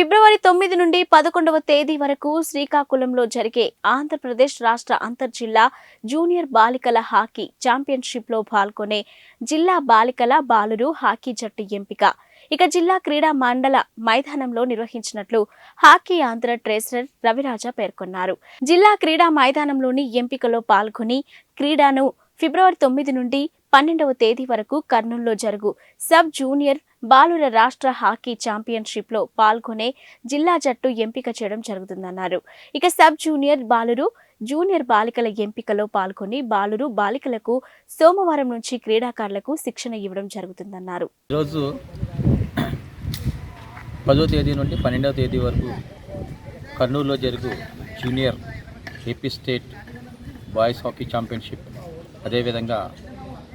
ఫిబ్రవరి తొమ్మిది నుండి పదకొండవ తేదీ వరకు శ్రీకాకుళంలో జరిగే ఆంధ్రప్రదేశ్ రాష్ట్ర అంతర్జిల్లా జూనియర్ బాలికల హాకీ ఛాంపియన్షిప్లో పాల్గొనే జిల్లా బాలికల బాలురు హాకీ జట్టు ఎంపిక. ఇక జిల్లా క్రీడా మండల మైదానంలో నిర్వహించినట్లు హాకీ ఆంధ్ర ట్రేసరర్ రవిరాజా పేర్కొన్నారు. జిల్లా క్రీడా మైదానంలోని ఎంపికలో పాల్గొని క్రీడను ఫిబ్రవరి తొమ్మిది నుండి పన్నెండవ తేదీ వరకు కర్నూలులో జరుగు. సబ్ జూనియర్ బాలుర రాష్ట్ర హాకీ ఛాంపియన్షిప్లో పాల్గొనే జిల్లా జట్టు ఎంపిక చేయడం జరుగుతుందన్నారు. ఇక సబ్ జూనియర్ బాలురు జూనియర్ బాలికల ఎంపికలో పాల్గొని బాలురు బాలికలకు సోమవారం నుంచి క్రీడాకారులకు శిక్షణ ఇవ్వడం జరుగుతుందన్నారు. ఈరోజు పదో తేదీ నుండి పన్నెండవ తేదీ వరకు కర్నూలులో జరుగు junior AP state boys hockey championship. అదేవిధంగా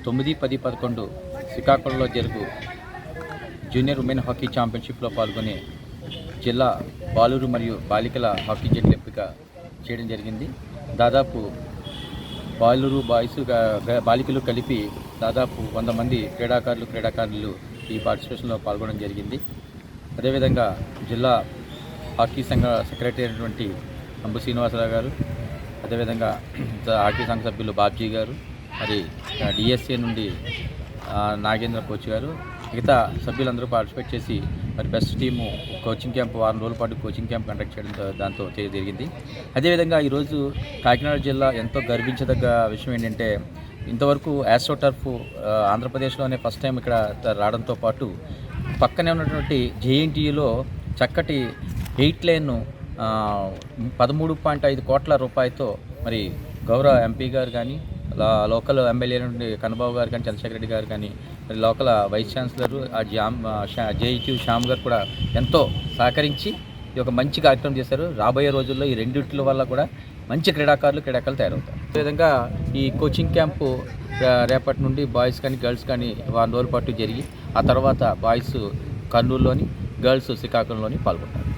తొమ్మిది పది పదకొండు శ్రీకాకుళంలో జరుగు జూనియర్ ఉమెన్ హాకీ ఛాంపియన్షిప్లో పాల్గొనే జిల్లా బాలూరు మరియు బాలికల హాకీ జట్ల ఎంపిక చేయడం జరిగింది. దాదాపు బాలూరు బాయ్స్ బాలికలు కలిపి దాదాపు వంద మంది క్రీడాకారులు క్రీడాకారులు ఈ పార్టిసిపేషన్లో పాల్గొనడం జరిగింది. అదేవిధంగా జిల్లా హాకీ సంఘ సెక్రటరీ అయినటువంటి అంబు శ్రీనివాసరావు గారు అదేవిధంగా హాకీ సంఘ సభ్యులు బాబ్జీ గారు మరి డిఎస్ఏ నుండి నాగేంద్ర కోచ్ గారు. మిగతా సభ్యులందరూ పార్టిసిపేట్ చేసి మరి బెస్ట్ టీము కోచింగ్ క్యాంప్ వారం రోజుల పాటు కోచింగ్ క్యాంప్ కండక్ట్ చేయడం దాంతో చేయడం జరిగింది. అదేవిధంగా ఈరోజు కాకినాడ జిల్లా ఎంతో గర్వించదగ్గ విషయం ఏంటంటే ఇంతవరకు యాస్ట్రోటర్ఫ్ ఆంధ్రప్రదేశ్లోనే ఫస్ట్ టైం ఇక్కడ రావడంతో పాటు పక్కనే ఉన్నటువంటి జేఎన్టీయూలో చక్కటి ఎయిట్ లైన్ పదమూడు పాయింట్ ఐదు కోట్ల రూపాయలతో మరి గౌరవ ఎంపీ గారు కానీ లోకల్ ఎమ్మెల్యే నుండి కన్నబాబు గారు కానీ చంద్రశేఖర రెడ్డి గారు కానీ మరి లోకల్ వైస్ ఛాన్సలర్ ఆ జామ్ జేఈక్యూ శ్యామ్ గారు కూడా ఎంతో సహకరించి ఈ యొక్క మంచి కార్యక్రమం చేశారు. రాబోయే రోజుల్లో ఈ రెండింటి వల్ల కూడా మంచి క్రీడాకారులు క్రీడాకారులు తయారవుతారు. అదేవిధంగా ఈ కోచింగ్ క్యాంపు రేపటి నుండి బాయ్స్ కానీ గర్ల్స్ కానీ వారం రోజుల పాటు జరిగి ఆ తర్వాత బాయ్స్ కర్నూలులోని గర్ల్స్ శ్రీకాకుళంలోని పాల్గొంటారు.